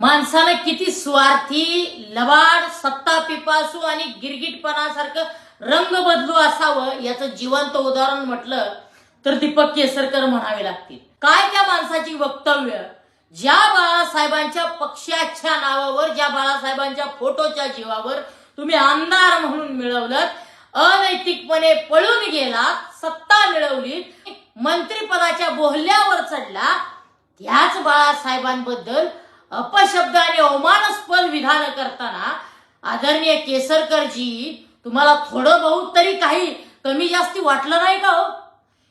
माणसानं किती स्वार्थी लबाड सत्ता पिपासू आणि गिरगिटपणासारखं रंग बदलू असावं याचं जिवंत उदाहरण म्हटलं तर दीपक केसरकर म्हणावे लागतील. काय त्या माणसाची वक्तव्य? ज्या बाळासाहेबांच्या पक्षाच्या नावावर ज्या बाळासाहेबांच्या फोटोच्या जीवावर तुम्ही आमदार म्हणून मिळवलं अनैतिकपणे पळून गेला सत्ता मिळवली मंत्रिपदाच्या बोहल्यावर चढला त्याच बाळासाहेबांबद्दल अपशब्द आणि अवमानास्पद विधान करताना आदरणीय केसरकरजी तुम्हाला थोडं बहुत तरी काही कमी जास्ती वाटलं नाही का हो?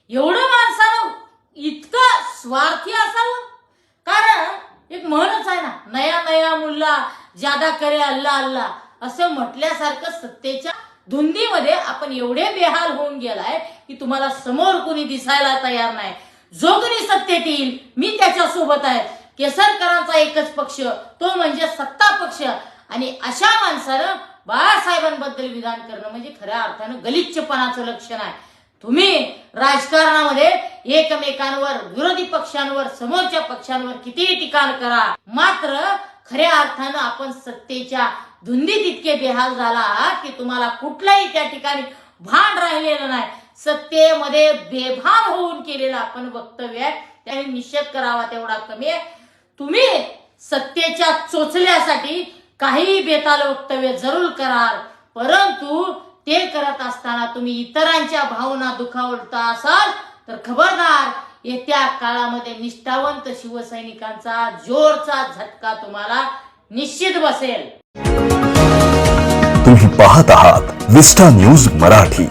एवढं माणसानं इतकं स्वार्थी असावं? कारण एक म्हणच आहे ना नया नया मुल्ला जादा करे अल्ला अल्ला असं म्हटल्यासारखं सत्तेच्या धुंदीमध्ये आपण एवढे बेहाल होऊन गेलाय की तुम्हाला समोर कोणी दिसायला तयार नाही. जो कोणी सत्तेत येईल मी त्याच्यासोबत आहे. केसरकरांचा एकच पक्ष तो म्हणजे सत्ता पक्ष. आणि अशा माणसानं बाळासाहेबांबद्दल विधान करणं म्हणजे खऱ्या अर्थानं गलिच्छपणाचं लक्षण आहे. तुम्ही राजकारणामध्ये एकमेकांवर विरोधी पक्षांवर समोरच्या पक्षांवर कितीही टीका करा. मात्र खऱ्या अर्थानं आपण सत्तेच्या धुंदीत इतके बेहाल झाला आहात की तुम्हाला कुठल्याही त्या ठिकाणी भान राहिलेलं नाही. सत्तेमध्ये बेभान होऊन केलेलं आपण वक्तव्य आहे. त्याने निषेध करावा तेवढा कमी आहे. तुम्ही सत्तेच्या चोचल्यासाठी काही बेताल वक्तव्य जरूर कराल. परंतु ते करत असताना तुम्ही इतरांच्या भावना दुखावता असाल तर खबरदार येत्या काळामध्ये निष्ठावंत शिवसैनिकांचा जोरचा झटका तुम्हाला निश्चित बसेल. तुम्ही पाहत आहात विस्टा न्यूज मराठी.